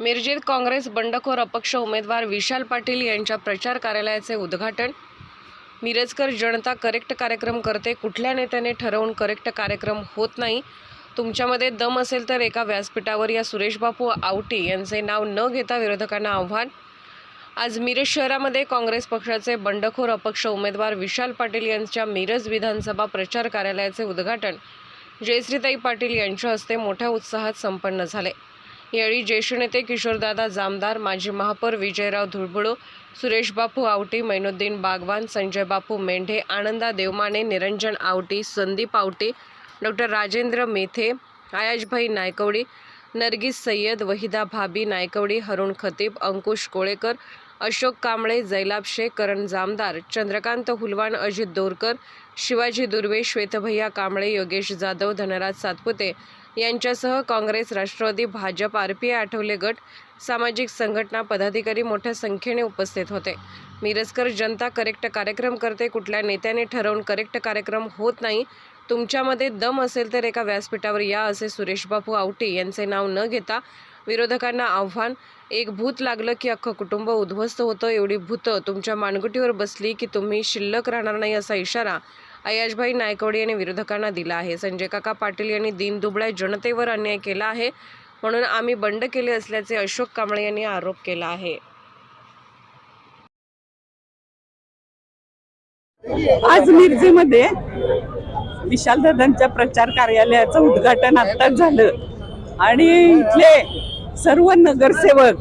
मिरजेत काँग्रेस बंडखोर अपक्ष उमेदवार विशाल पाटील यांच्या प्रचार कार्यालयाचे उद्घाटन. मिरजकर जनता करेक्ट कार्यक्रम करते कुठल्या नेत्याने ठरवून करेक्ट कार्यक्रम होत नाही? तुमच्यामध्ये दम असेल तर एका व्यासपीठावर या सुरेशबापू आवटी यांचे नाव न घेता विरोधकांना आव्हान. आज मिरज शहरामध्ये काँग्रेस पक्षाचे बंडखोर अपक्ष उमेदवार विशाल पाटील यांच्या मिरज विधानसभा प्रचार कार्यालयाचे उद्घाटन. जयश्रीताई पाटील यांच्या हस्ते मोठ्या उत्साहात संपन्न झाले. यावेळी ज्येष्ठ नेते किशोरदादा जामदार माजी महापौर विजयराव धुळबुळो सुरेश बापू आवटी मैनुद्दीन बागवान संजय बापू मेंढे आनंदा देवमाने निरंजन आवटी संदीप आवटी डॉक्टर राजेंद्र मेथे आयाजभाई नायकवडी नरगिस सय्यद वहिदा भाबी नायकवडी हरुण खतीब अंकुश कोळेकर अशोक कांबळे जैलाब शेख करण जामदार चंद्रकांत हुलवाण अजित दोरकर शिवाजी दुर्वे श्वेतभैया कांबळे योगेश जाधव धनराज सातपुते यांच्यासह Congress Rashtrawadi Bhajap R P I Athawale गट सामाजिक संघटना पदाधिकारी मोठ्या संख्येने उपस्थित होते. मिरजकर जनता करेक्ट कार्यक्रम करते कुठल्या नेत्याने ठरवून करेक्ट कार्यक्रम होत नाही तुमच्यामध्ये दम असेल तर एका व्यासपीठावर या असे सुरेशबापू आवटे यांचे नाव न घेता विरोधकांना आव्हान एक भूत लागलं की अख्खं कुटुंब उद्ध्वस्त होतं एवढी भूतं तुमच्या मानगुटीवर बसली की तुम्ही शिल्लक राहणार नाही असा इशारा अयाजभाई नायकवडी यांनी विरोधकांना दिला आहे. संजय काका पाटील यांनी दिनदुबळ्या जनतेवर अन्याय केला आहे म्हणून आम्ही बंड केले असल्याचे अशोक कांबळे यांनी आरोप केला आहे. आज मिरजेमध्ये विशालदादांच्या प्रचार कार्यालयाचं उद्घाटन आत्ताच झालं. आणि इथले सर्व नगरसेवक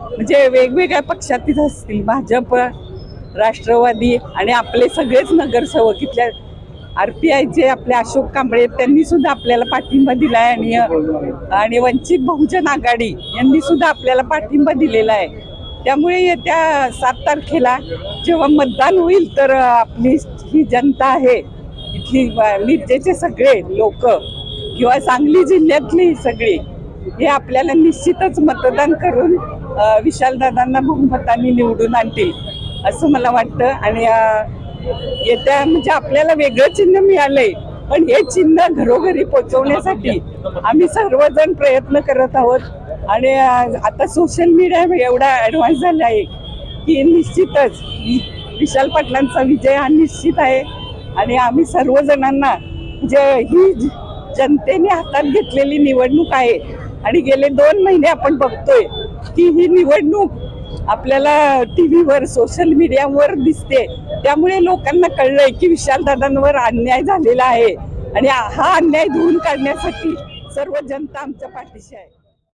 म्हणजे वेगवेगळ्या पक्षातील असतील भाजप राष्ट्रवादी आणि आपले सगळेच नगरसेवक इथल्या आर पी आयचे आपले अशोक कांबळे त्यांनी सुद्धा आपल्याला पाठिंबा दिलाय आणि आणि वंचित बहुजन आघाडी यांनी सुद्धा आपल्याला पाठिंबा दिलेला आहे. त्यामुळे येत्या सात तारखेला जेव्हा मतदान होईल तर आपली ही जनता आहे इथली मिरजेचे सगळे लोक किंवा सांगली जिल्ह्यातली सगळी हे आपल्याला निश्चितच मतदान करून विशालदादांना बहुमताने निवडून आणतील. असं मला वाटतं. आणि येत्या म्हणजे आपल्याला वेगळं चिन्ह मिळालंय. पण हे चिन्ह घरोघरी पोहोचवण्यासाठी आम्ही सर्वजण प्रयत्न करत आहोत. आणि आता सोशल मीडिया एवढा ॲडव्हान्स झाला आहे की निश्चितच विशाल पाटलांचा विजय हा निश्चित आहे. आणि आम्ही सर्वजणांना जे ही जनतेने हातात घेतलेली निवडणूक आहे. आणि गेले दोन महिने आपण बघतोय की ही निवडणूक आपल्याला टी व्हीवर सोशल मीडियावर दिसते. त्यामुळे लोकांना कळलंय की विशालदादांवर अन्याय झालेला आहे. आणि हा अन्याय धुवून काढण्यासाठी सर्व जनता आमच्या पाठीशी आहे.